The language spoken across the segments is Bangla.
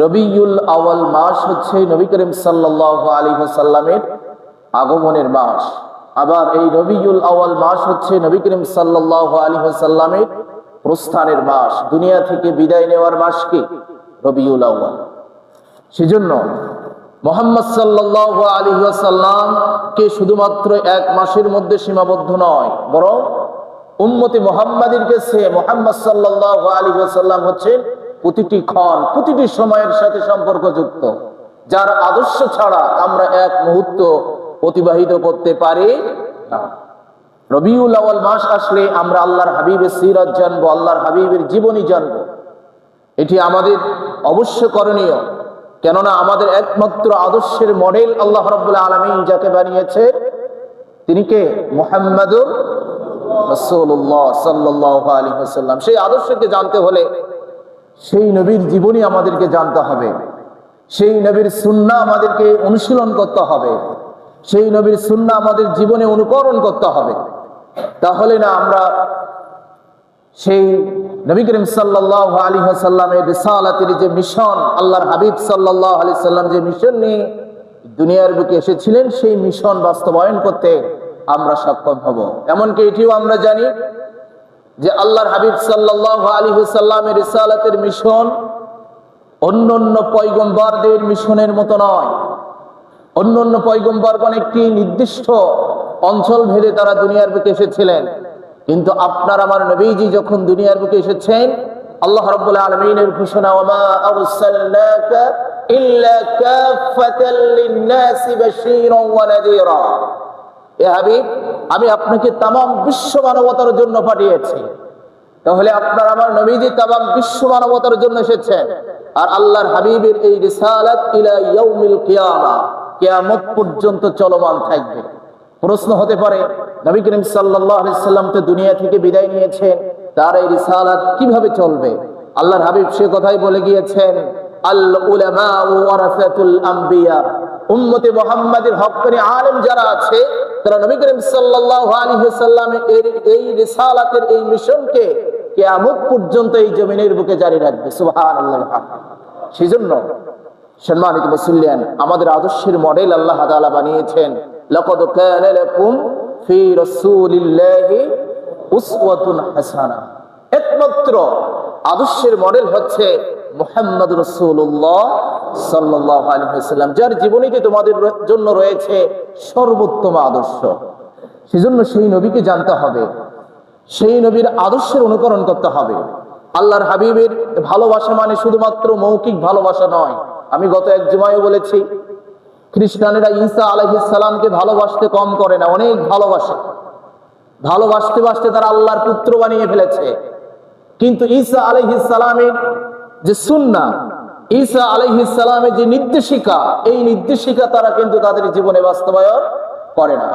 রবিউল আওয়াল মাস হচ্ছে নবী করিম সাল্লাহ আলী সাল্লামের আগমনের মাস। আবার এই রবিউল আওয়াল মাস হচ্ছে নবী করিম সাল্লাহ আলী সাল্লামের প্রস্থানের মাস। দুনিয়া থেকে বিদায় নেওয়ার মাসকে রবিউল আওয়াল। সেজন্য মোহাম্মদ সাল্লাহ আলী সাল্লামকে শুধুমাত্র এক মাসের মধ্যে সীমাবদ্ধ নয়, বরং উম্মতি মোহাম্মদের কাছে মোহাম্মদ সাল্লাহ আলী সাল্লাম হচ্ছেন প্রতিটি ক্ষণ, প্রতিটি সময়ের সাথে সম্পর্কযুক্ত, যার আদর্শ ছাড়া আমরা এক মুহূর্ত অতিবাহিত করতে পারি রবিউল আওয়াল মাস আসলে আমরা আল্লাহর হাবিবের সিরাত জানব, আল্লাহর হাবিবের জীবনী জানব। এটি আমাদের অবশ্য করণীয়, কেননা আমাদের একমাত্র আদর্শের মডেল আল্লাহ রব্বুল্লাহ আলমিন যাকে বানিয়েছে, তিনি কে? মোহাম্মদুর সাল্লাহ আলী সেই আদর্শকে জানতে হলে সেই নবীর জীবনী আমাদেরকে জানতে হবে। সেই নবীর সুন্না আমাদেরকে অনুশীলন করতে হবে। সেই নবীর সুন্না আমাদের জীবনে অনুকরণ করতে হবে। তাহলে না আমরা সেই নবী করিম সাল্লাহ আলী সাল্লামের রিসালাতের যে মিশন, আল্লাহর হাবিব সাল্লাহ আলি সাল্লাম যে মিশন নিয়ে দুনিয়ার বুকে এসেছিলেন, সেই মিশন বাস্তবায়ন করতে আমরা সক্ষম হব। এমনকি এটিও আমরা জানি যে আল্লাহর হাবিব সাল্লাহ আলী সাল্লামের রিসালাতের মিশন অন্য অন্য পৈগম্বরদের মিশনের মতো নয়। অন্য অন্য পৈগম্বরগণ একটি নির্দিষ্ট অঞ্চল ভেদে তারা দুনিয়ার বুকে এসেছিলেন। কিন্তু আপনার আমার নবীজি যখন দুনিয়ার বুকে এসেছেন, আল্লাহ রাব্বুল আলামিনের ঘোষণা ইল্লা এ হাবিব আমি আপনাকে তামাম বিশ্ব মানবতার জন্য পাঠিয়েছি। তাহলে আপনার আমার নবীজি তামাম বিশ্ব মানবতার জন্য এসেছেন। আর আল্লাহর হাবিবের এই রিসালাত পর্যন্ত চলমান থাকবে। প্রশ্ন হতে পারে, নবী করিম সাল্লাম তো দুনিয়া থেকে বিদায় নিয়েছেন তার এই রিসালাত কীভাবে চলবে? আল্লাহর হাবিব সে কথাই বলে গিয়েছেন, আল উলামা ওয়ারাসাতুল আম্বিয়া। উম্মতে মুহাম্মাদের যারা আছে তারা নবী করিম সাল্লামের এর এই এই মিশনকে পর্যন্ত এই জমিনের বুকে জারি রাখবে। সুবহানাল্লাহ। সেজন্য সম্মানিত মুসলিয়ান আমাদের আদর্শের মডেল আল্লাহ তাআলা বানিয়েছেন, লাকাদ কানা লাকুম ফি উসওয়াতুন হাসানা। একমাত্র আদর্শের মডেল হচ্ছে মুহাম্মদ রসুল্লাহ আলাইহি যার জীবনীতে তোমাদের জন্য রয়েছে সর্বোত্তম আদর্শ। সেজন্য সেই নবীকে জানতে হবে। সেই নবীর আদর্শের অনুকরণ করতে হবে। আল্লাহর হাবিবের ভালোবাসা মানে শুধুমাত্র মৌখিক ভালোবাসা নয়। আমি গত এক জুমায় বলেছি, খ্রিস্টানেরা ঈসা আলহিসাল্লামকে ভালোবাসতে কম করে না, অনেক ভালোবাসে। ভালোবাসতে বাসতে তারা আল্লাহর পুত্র বানিয়ে ফেলেছে। কিন্তু ঈসা আলহিসালামের যে সুন্না ঈসা আলহিসালামের যে নির্দেশিকা, এই নির্দেশিকা তারা কিন্তু তাদের জীবনে বাস্তবায়ন করে না।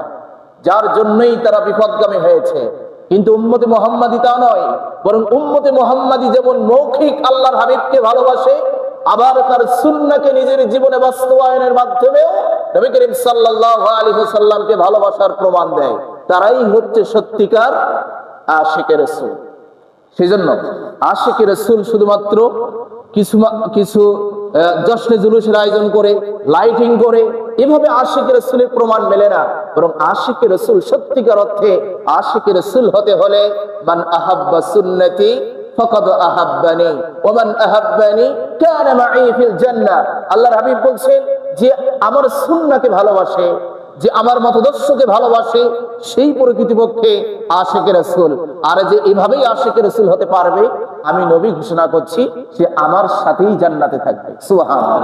যার জন্যই তারা বিপদগামী হয়েছে। কিন্তু উম্মতে মোহাম্মদী তা নয়, বরং উম্মতে মোহাম্মদী যেমন মৌখিক আল্লাহর হাবিবকে ভালোবাসে, আবার তার সুন্নাকে নিজের জীবনে বাস্তবায়নের মাধ্যমেও নবী করিম সাল্লাল্লাহু আলাইহি সাল্লামকে ভালোবাসার প্রমাণ দেয়। তারাই হচ্ছে সত্যিকার আশিকের রাসূল সেজন্য আশিকের রাসূল শুধুমাত্র কিছু কিছু জশ্নে জুলুসের আয়োজন করে, লাইটিং করে, এভাবে আশিকের রসুলের প্রমাণ মেলে না। বরং আশিকের রসুল সত্যিকার অর্থে আশিকের রসুল হতে হলে, মান আহাব্বা সুন্নতি ফকাদ আহাব্বানি আল্লাহর হাবিব বলছেন যে, আমার সুন্নাহকে ভালোবাসে যে আমার মতদর্শকে ভালোবাসে, সেই প্রকৃতিপক্ষে আশেকের রসুল। আর যে এভাবেই আশেকের রসুল হতে পারবে, আমি নবী ঘোষণা করছি সে আমার সাথেই জান্নাতে থাকবে। সুহান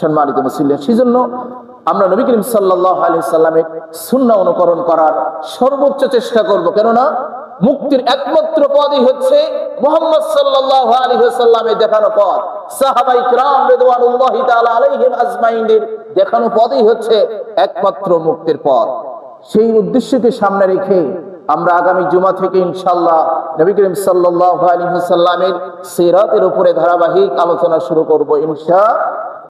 সম্মানিত মুসলিম সেই জন্য আমরা নবী করিম সাল্লাহ আলি সাল্লামের শূন্য অনুকরণ করার সর্বোচ্চ চেষ্টা করব। কেননা মুক্তির একমাত্র পদই হচ্ছে মোহাম্মদ সাল্লাহ আলী সাল্লামের দেখানো পথ সাহাবাই ক্রাম আজমাইনের দেখানো পদই হচ্ছে একমাত্র মুক্তির পথ সেই উদ্দেশ্যকে সামনে রেখে আমরা আগামী জুমা থেকে ইনশাল্লাহ নবী করিম সাল্লাহ আলী সাল্লামের সিরাতের উপরে ধারাবাহিক আলোচনা শুরু করব ইনশা